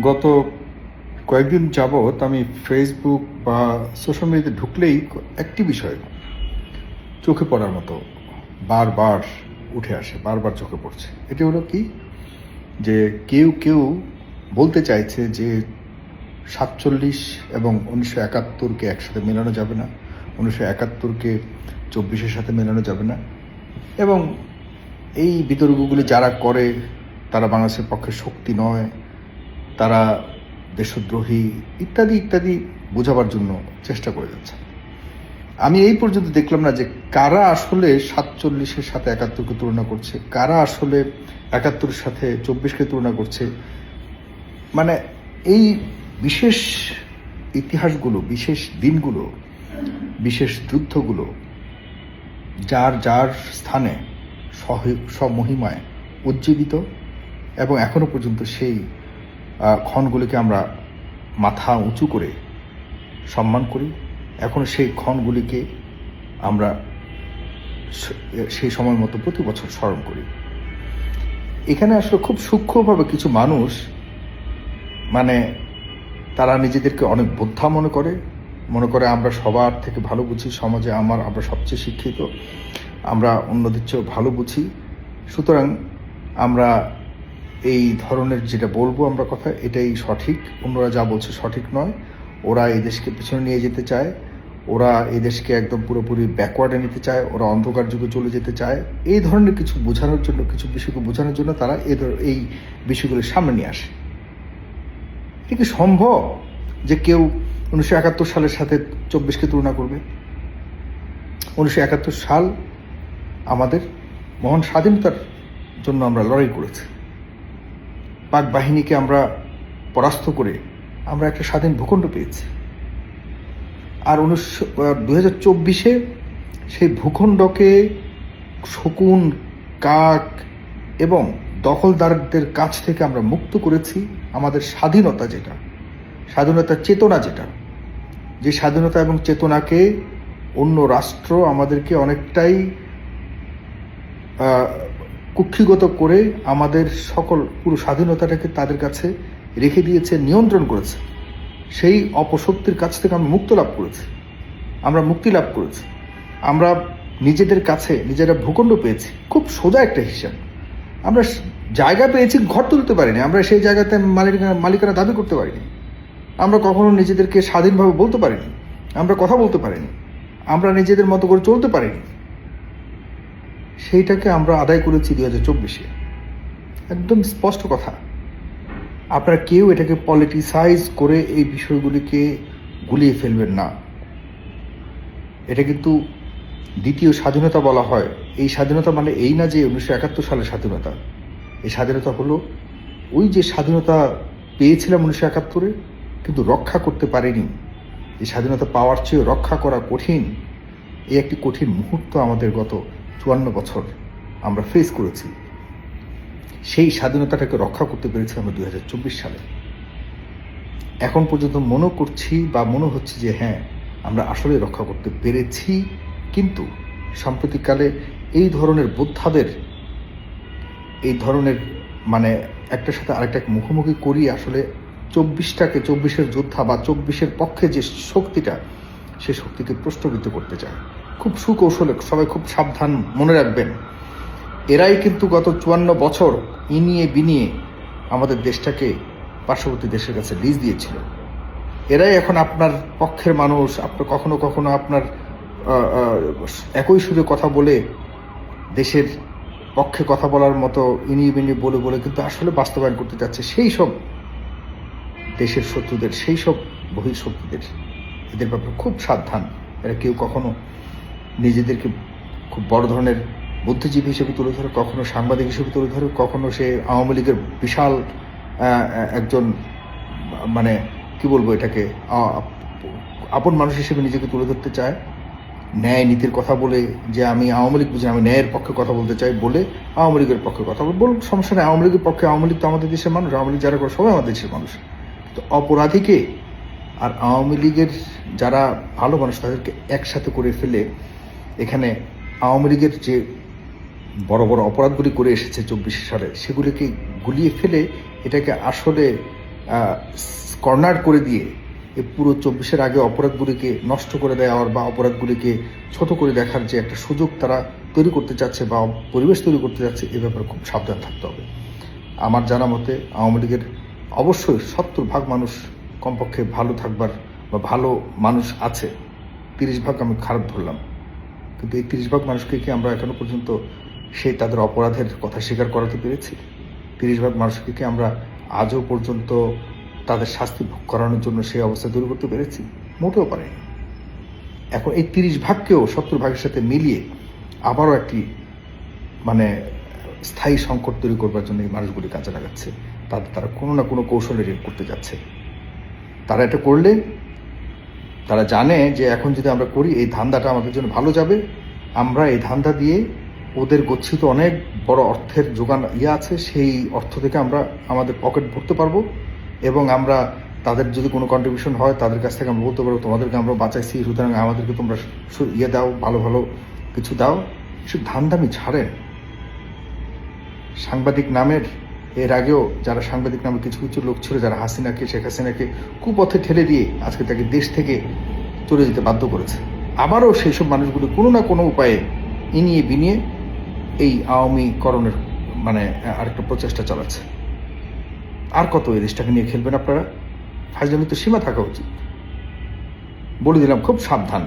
গত কয়েকদিন যাবৎ আমি ফেসবুক বা সোশ্যাল মিডিয়াতে ঢুকলেই একটি বিষয় চোখে পড়ার মতো বারবার উঠে আসে, বারবার চোখে পড়ছে। এটি হলো কি? যে কেউ কেউ বলতে চাইছে যে সাতচল্লিশ এবং উনিশশো একাত্তরকে একসাথে মেলানো যাবে না, উনিশশো একাত্তরকে চব্বিশের সাথে মেলানো যাবে না এবং এই বিতর্কগুলি যারা করে, তারা বাংলাদেশের পক্ষে শক্তি নয়। তারা দেশদ্রোহী ইত্যাদি ইত্যাদি বোঝাবার জন্য চেষ্টা করে যাচ্ছে। আমি এই পর্যন্ত দেখলাম না যে কারা আসলে সাতচল্লিশের সাথে একাত্তরকে তুলনা করছে, কারা আসলে একাত্তরের সাথে চব্বিশকে তুলনা করছে। মানে এই বিশেষ ইতিহাসগুলো, বিশেষ দিনগুলো, বিশেষ যুদ্ধগুলো যার যার স্থানে সহ- স্বমহিমায় উজ্জীবিত এবং এখনও পর্যন্ত সেই ক্ষণগুলিকে আমরা মাথা উঁচু করে সম্মান করি। এখন সেই ক্ষণগুলিকে আমরা সেই সময় মতো প্রতি বছর স্মরণ করি। এখানে আসলে খুব সূক্ষ্মভাবে কিছু মানুষ মানে তারা নিজেদেরকে অনেক বোদ্ধা মনে করে। মনে করে আমরা সবার থেকে ভালো বুঝি, সমাজে আমার, আমরা সবচেয়ে শিক্ষিত, আমরা অন্যদের চেয়েও ভালো বুঝি। সুতরাং আমরা এই ধরনের যেটা বলব আমরা কথা, এটাই সঠিক। অন্যরা যা বলছে সঠিক নয়। ওরা এই দেশকে পিছনে নিয়ে যেতে চায়। ওরা এই দেশকে একদম পুরোপুরি ব্যাকওয়ার্ডে নিতে চায়। ওরা অন্ধকার যুগে চলে যেতে চায়। এই ধরনের কিছু বোঝানোর জন্য, কিছু বিষয়কে বোঝানোর জন্য তারা এই ধর- এই বিষয়গুলি সামনে নিয়ে আসে। এটা কি সম্ভব যে কেউ উনিশশো একাত্তর সালের সাথে চব্বিশকে তুলনা করবে? উনিশশো একাত্তর সাল আমাদের মহান স্বাধীনতার জন্য আমরা লড়াই করেছি। পাক বাহিনীকে আমরা পরাস্ত করে আমরা একটা স্বাধীন ভূখণ্ড পেয়েছি। আর উনিশশো দু হাজার চব্বিশে সেই ভূখণ্ডকে শকুন, কাক এবং দখলদারদের কাছ থেকে আমরা মুক্ত করেছি আমাদের স্বাধীনতা যেটা স্বাধীনতার চেতনা যেটা। যে স্বাধীনতা এবং চেতনাকে অন্য রাষ্ট্র আমাদেরকে অনেকটাই কুক্ষিগত করে আমাদের সকল পুরো স্বাধীনতাটাকে তাদের কাছে রেখে দিয়েছে, নিয়ন্ত্রণ করেছে। সেই অপশক্তির কাছ থেকে আমরা মুক্ত লাভ করেছি। আমরা মুক্তি লাভ করেছি। আমরা নিজেদের কাছে নিজেরা ভূখণ্ড পেয়েছি। খুব সোজা একটা হিসাব। আমরা জায়গা পেয়েছি, ঘর তুলতে পারিনি। আমরা সেই জায়গাতে মালিকানা মালিকানা দাবি করতে পারিনি। আমরা কখনো নিজেদেরকে স্বাধীনভাবে বলতে পারিনি। আমরা কথা বলতে পারিনি। আমরা নিজেদের মতো করে চলতে পারিনি। সেইটাকে আমরা আদায় করেছি দু হাজার চব্বিশে। একদম স্পষ্ট কথা। আপনারা কেউ এটাকে পলিটিসাইজ করে এই বিষয়গুলিকে গুলিয়ে ফেলবেন না। এটা কিন্তু দ্বিতীয় স্বাধীনতা বলা হয়। এই স্বাধীনতা মানে এই না যে উনিশশো একাত্তর সালের স্বাধীনতা। এই স্বাধীনতা হলো ওই যে স্বাধীনতা পেয়েছিলাম উনিশশো একাত্তরে, কিন্তু রক্ষা করতে পারিনি। এই স্বাধীনতা পাওয়ার চেয়ে রক্ষা করা কঠিন। এই একটি কঠিন মুহূর্ত আমাদের গত চুয়ান্ন বছর আমরা ফেস করেছি, সেই স্বাধীনতাটাকে রক্ষা করতে পেরেছি আমরা দুই হাজার চব্বিশ সালে। এখন পর্যন্ত মনে করছি বা মনে হচ্ছে যে হ্যাঁ আমরা আসলে রক্ষা করতে পেরেছি, কিন্তু সাম্প্রতিককালে এই ধরনের বোদ্ধাদের, এই ধরনের মানে একটার সাথে আরেকটাকে মুখোমুখি করি আসলে চব্বিশটাকে চব্বিশের যোদ্ধা বা চব্বিশের পক্ষে যে শক্তিটা, সে শক্তিকে প্রশ্নবিদ্ধ করতে চায়। খুব সুকৌশলে, সবাই খুব সাবধান মনে রাখবেন। এরাই কিন্তু গত চুয়ান্ন বছর ইনিয়ে বিনিয়ে আমাদের দেশটাকে পার্শ্ববর্তী দেশের কাছে লিজ দিয়েছিল। এরাই এখন আপনার পক্ষের মানুষ, আপনার কখনো কখনো আপনার একই সুরে কথা বলে দেশের পক্ষে কথা বলার মতো ইনিয়ে বিনিয়ে বলে বলে কিন্তু আসলে বাস্তবায়ন করতে যাচ্ছে সেই সব দেশের শত্রুদের, সেই সব বহিঃশত্রুদের। এদের ব্যাপারে খুব সাবধান। এরা কেউ কখনো নিজেদেরকে খুব বড় ধরনের বুদ্ধিজীবী হিসেবে তুলে ধরে, কখনো সাংবাদিক হিসেবে তুলে ধরে, কখনো সে আওয়ামী লীগের বিশাল একজন মানে কি বলব এটাকে আপন মানুষ হিসেবে নিজেকে তুলে ধরতে চায়। ন্যায় নীতির কথা বলে যে আমি আওয়ামী লীগ বুঝি আমি ন্যায়ের পক্ষে কথা বলতে চাই বলে আওয়ামী লীগের পক্ষে কথা বল। বলুন, সমস্যা নেই, আওয়ামী লীগের পক্ষে আওয়ামী লীগ তো আমাদের দেশের মানুষ, আওয়ামী লীগ যারা করে সবাই আমাদের দেশের মানুষ। তো অপরাধীকে আর আওয়ামী লীগের যারা ভালো মানুষ, তাদেরকে একসাথে করে ফেলে এখানে আওয়ামী লীগের যে বড় বড় অপরাধগুলি করে এসেছে চব্বিশ সালে, সেগুলিকে গুলিয়ে ফেলে এটাকে আসলে কর্নার করে দিয়ে এই পুরো চব্বিশের আগে অপরাধগুলিকে নষ্ট করে দেওয়ার বা অপরাধগুলিকে ছোট করে দেখার যে একটা সুযোগ তারা তৈরি করতে চাচ্ছে বা পরিবেশ তৈরি করতে যাচ্ছে এ ব্যাপারে খুব সাবধান থাকতে হবে। আমার জানা মতে আওয়ামী লীগের অবশ্যই সত্তর ভাগ মানুষ কমপক্ষে ভালো থাকবার বা ভালো মানুষ আছে। তিরিশ ভাগ আমি খারাপ ধরলাম। কিন্তু এই তিরিশ ভাগ মানুষকে কি আমরা এখনও পর্যন্ত সেই তাদের অপরাধের কথা স্বীকার করাতে পেরেছি? তিরিশ ভাগ মানুষকে কি আমরা আজও পর্যন্ত তাদের শাস্তি ভোগ করানোর জন্য সেই অবস্থা দূর করতে পেরেছি? মোটেও পারেনি। এখন এই তিরিশ ভাগকেও সত্তর ভাগের সাথে মিলিয়ে আবারও একটি মানে স্থায়ী সংকট তৈরি করবার জন্য এই মানুষগুলি কাজে লাগাচ্ছে। তাদের, তারা কোনো না কোনো কৌশলে রেপ করতে যাচ্ছে। তারা এটা করলে তারা জানে যে এখন যদি আমরা করি, এই ধান্দাটা আমাদের জন্য ভালো যাবে। আমরা এই ধান্দা দিয়ে ওদের গচ্ছিত অনেক বড় অর্থের যোগান ইয়ে আছে, সেই অর্থ থেকে আমরা আমাদের পকেট ভরতে পারব এবং আমরা তাদের যদি কোনো কন্ট্রিবিউশন হয়, তাদের কাছ থেকে আমরা বলতে পারব, তোমাদেরকে আমরা বাঁচাইছি, সুতরাং আমাদেরকে তোমরা ইয়ে দাও, ভালো ভালো কিছু দাও। সে ধান্দামি ছাড়েন। সাংবাদিক নামের এর আগেও যারা সাংবাদিক নামে কিছু কিছু লোক ছিল, যারা হাসিনাকে, শেখ হাসিনাকে কুপথে ঠেলে দিয়ে আজকে তাকে দেশ থেকে চলে যেতে বাধ্য করেছে। আবারও সেই সব মানুষগুলো কোনো না কোনো উপায়ে ইনিয়ে বিনিয়ে এই আওয়ামীকরণের মানে আরেকটা প্রচেষ্টা চালাচ্ছে। আর কত এই দেশটাকে নিয়ে খেলবেন আপনারা? ফাইজলামি তো সীমা থাকা উচিত। বলে দিলাম, খুব সাবধান।